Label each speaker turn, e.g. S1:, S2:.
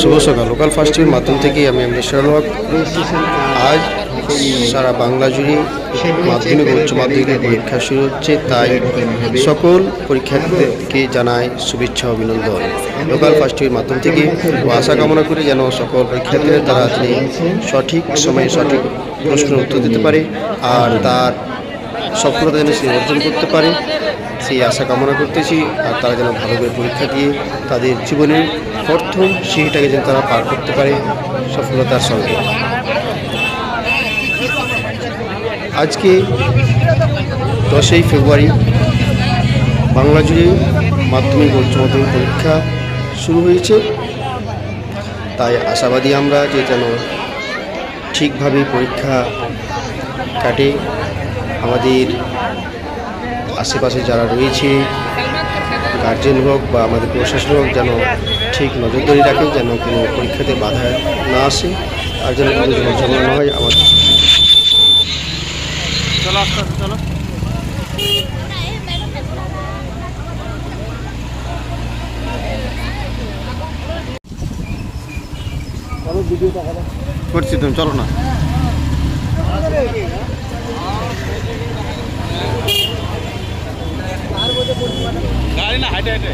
S1: শুভ সকাল। Local first টিভির মাধ্যম থেকে আমি আমাদের শেরলক আজ সারা বাংলা জুড়ে মাধ্যমিক উচ্চ মাধ্যমিকের পরীক্ষা শুরু হচ্ছে, তাই সকল পরীক্ষার্থীদেরকে জানাই শুভেচ্ছা, অভিনন্দন। লোকাল ফার্স্ট টিভির মাধ্যম থেকে আশা কামনা করি যেন সকল পরীক্ষার্থীরা তারা সঠিক সময়ে সঠিক প্রশ্নের উত্তর দিতে পারে আর তার সফলতা যেন সে অর্জন করতে পারে। সেই আশা কামনা করতেছি, আর তারা যেন ভালো করে পরীক্ষা দিয়ে তাদের জীবনের প্রথম সিঁড়িটাকে যেন তারা পার করতে পারে সফলতার সঙ্গে। আজকে দশই ফেব্রুয়ারি, বাংলা জুড়ে মাধ্যমিক উচ্চ মাধ্যমিক পরীক্ষা শুরু হয়েছে। তাই আশাবাদী আমরা যে যেন ঠিকভাবে পরীক্ষা কাটে, আমাদের আশেপাশে যারা রয়েছে গার্জেন হোক বা আমাদের প্রশাসন হোক যেন ঠিক নজরদারি রাখে যেন কোনো পরীক্ষাতে বাধা না আসে আর যেন কোনো ঝড় না হয় আমার
S2: চলো চলো।
S1: করছি তুমি চলো না।
S2: 现在还在这